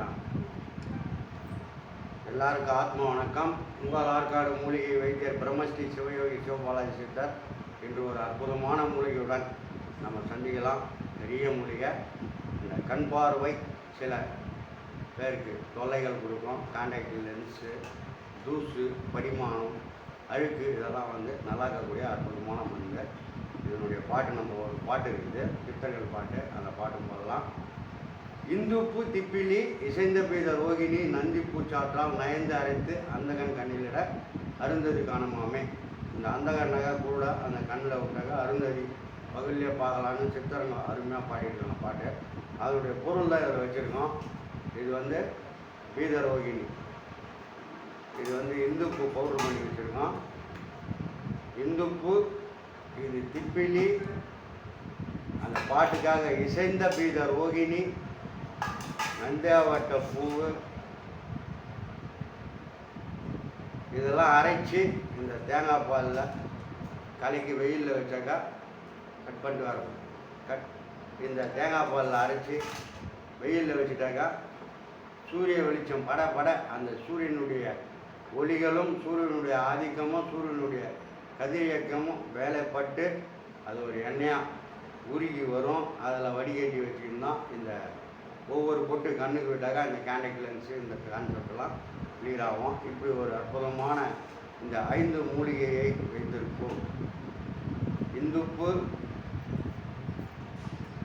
ஆரம்பிச்சிட்டா எல்லாருக்கும் ஆத்ம வணக்கம். உங்கள் ஆற்காடு மூலிகை வைத்தியர் பிரம்மஸ்ரீ சிவயோகி சிவபாலாஜி சித்தர் இன்று ஒரு அற்புதமான மூலிகையுடன் நம்ம சந்திக்கலாம். பெரிய மூலிகை. இந்த கண் பார்வை சில பேருக்கு தொல்லைகள் கொடுக்கும். கான்டாக்ட் லென்ஸு தூசு படிமானம் அழுக்கு இதெல்லாம் வந்து நல்லா இருக்கக்கூடிய அற்புதமான மனிதர். இதனுடைய பாட்டு நம்ம ஒரு பாட்டு இருக்குது. சித்தர்கள் பாட்டு. அந்த பாட்டு போடலாம். இந்துப்பு திப்பிலி இசைந்த பெய்த ரோகிணி நந்தி சாற்றால் நயந்து அரைத்து அந்தகன் கண்ணிலிட அருந்ததி காணுமாமே. இந்த அந்தகன் நகை கூட அந்த கண்ணில் விட்டாக அருந்ததி பகல்லே பார்க்கலான்னு சித்தரங்க அருமையாக பாடியிருக்காங்க பாட்டு. அதனுடைய பொருள் தான் இதில் வச்சுருக்கோம். இது வந்து பீத ரோகிணி. இது வந்து இந்துப்பு பவுடர் பண்ணி வச்சுருக்கோம். இந்துப்பு இது திப்பிலி. அந்த பாட்டுக்காக இசைந்த பீத ரோகிணி. நந்தியாவட்ட பூவு இதெல்லாம் அரைச்சி இந்த தேங்காய் பாலில் கலக்கி வெயிலில் வச்சாக்கா கட் பண்ணிட்டு வரோம். கட் இந்த தேங்காய் பாலில் அரைச்சி வெயிலில் வச்சுட்டாக்கா சூரிய வெளிச்சம் பட பட அந்த சூரியனுடைய ஒளிகளும் சூரியனுடைய ஆதிக்கமும் சூரியனுடைய கதிரியக்கமும் வேலைப்பட்டு அது ஒரு எண்ணெயாக உருகி வரும். அதில் வடிகட்டி வச்சுருந்தோம் இந்த ஒவ்வொரு பொட்டு கண்ணுக்கு விட்டாக்கா இந்த கேண்டக்ட் லென்ஸு இந்த கான்செப்ட்லாம் கிளியர் ஆகும். இப்படி ஒரு அற்புதமான இந்த ஐந்து மூலிகையை வைத்திருப்போம். இந்துப்பு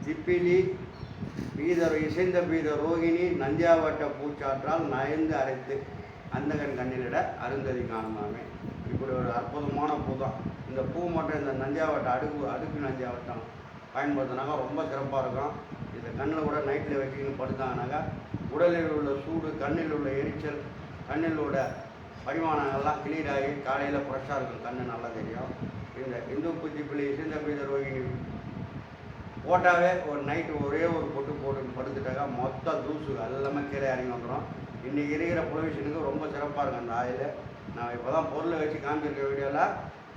திப்பிலி பீதர் இசைந்த பீத ரோகிணி நந்தியாவட்ட பூச்சாற்றால் நயந்து அரைத்து அந்தகன் கண்ணிலிட அருந்ததி காணுமாமே. இப்படி ஒரு அற்புதமான பூ தான் இந்த பூ மட்டும் இந்த நந்தியாவட்ட அடுக்கு அடுக்கு நந்தியாவட்டம். பயன்படுத்தினாக்கா ரொம்ப சிறப்பாக இருக்கும். இந்த கண்ணில் கூட நைட்டில் வச்சுக்கின்னு படுத்தாங்கனாக்கா உடலில் உள்ள சூடு கண்ணில் உள்ள எரிச்சல் கண்ணில் உள்ள பரிமாணங்கள்லாம் கிளியர் ஆகி காலையில் ஃப்ரெஷ்ஷாக இருக்கும். கண்ணு நல்லா தெரியும். இந்த இந்து புத்திப்பிள்ளை சிந்த பீத ரோகிணி போட்டாவே ஒரு நைட்டு ஒரே ஒரு பொட்டு போட்டு படுத்துட்டாக்கா மொத்த தூசு எல்லாமே கீழே இறங்கி வந்துடும் இன்றைக்கி இருக்கிற பொல்யூஷனுக்கு ரொம்ப சிறப்பாக இருக்கும் அந்த ஆயில் நான் இப்போ தான் பொருளை வச்சு காமிச்சிருக்க வீடியோவில்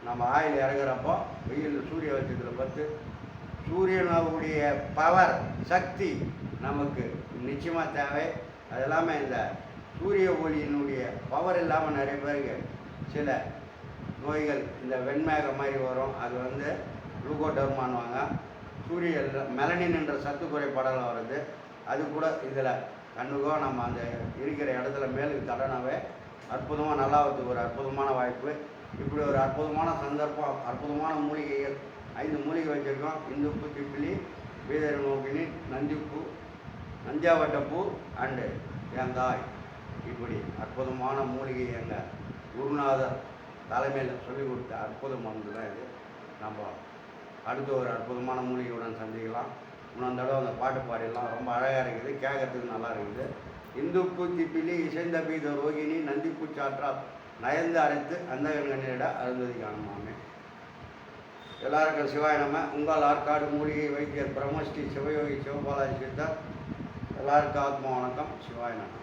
நம்ம ஆயில் இறங்குறப்போ வெயில் சூரிய வெளிச்சத்தில் பார்த்து சூரியனுடைய பவர் சக்தி நமக்கு நிச்சயமாக தேவை. அது இல்லாமல் இந்த சூரிய ஒளியினுடைய பவர் இல்லாமல் நிறைய பேருக்கு சில நோய்கள் இந்த வெண்மேகம் மாதிரி வரும். அது வந்து குளுக்கோடர்மான்வாங்க சூரிய மெலனின் என்ற சத்து குறைபாடலாம் வருது. அது கூட இதில் கண்ணுக்கோ நம்ம அந்த இருக்கிற இடத்துல மேலுக்கு தடனாவே அற்புதமாக நல்லாவதுக்கு ஒரு அற்புதமான வாய்ப்பு. இப்படி ஒரு அற்புதமான சந்தர்ப்பம் அற்புதமான மூலிகைகள் ஐந்து மூலிகை வச்சுருக்கோம். இந்துப்பு திப்பிலி பீதர் நோக்கினி நந்திப்பூ நந்தியாவட்டப்பூ அண்டு தேங்காய். இப்படி அற்புதமான மூலிகை எங்கள் குருநாதர் தலைமையில் சொல்லிக் கொடுத்த அற்புத மருந்து தான் இது. நம்ம அடுத்து ஒரு அற்புதமான மூலிகையுடன் சந்திக்கலாம். இன்னொரு தடவை அந்த பாட்டு பாடிடலாம். ரொம்ப அழகாக இருக்குது. கேட்கறதுக்கு நல்லா இருக்குது. இந்துப்பு திப்பிலி இசைந்த பீத ரோகிணி நந்திப்பூ சாற்றால் நயந்து அரைத்து அந்த கண்ணிட அருந்ததி காணுமாமே. எல்லாருக்கும் சிவாய நம்ம உங்கள் ஆற்காடு மூலிகை வைத்தியர் பிரம்மஸ்ரீ சிவயோகி சிவபாலாஜி சித்தர். எல்லாருக்கும் ஆத்மா வணக்கம். சிவாய நம்ம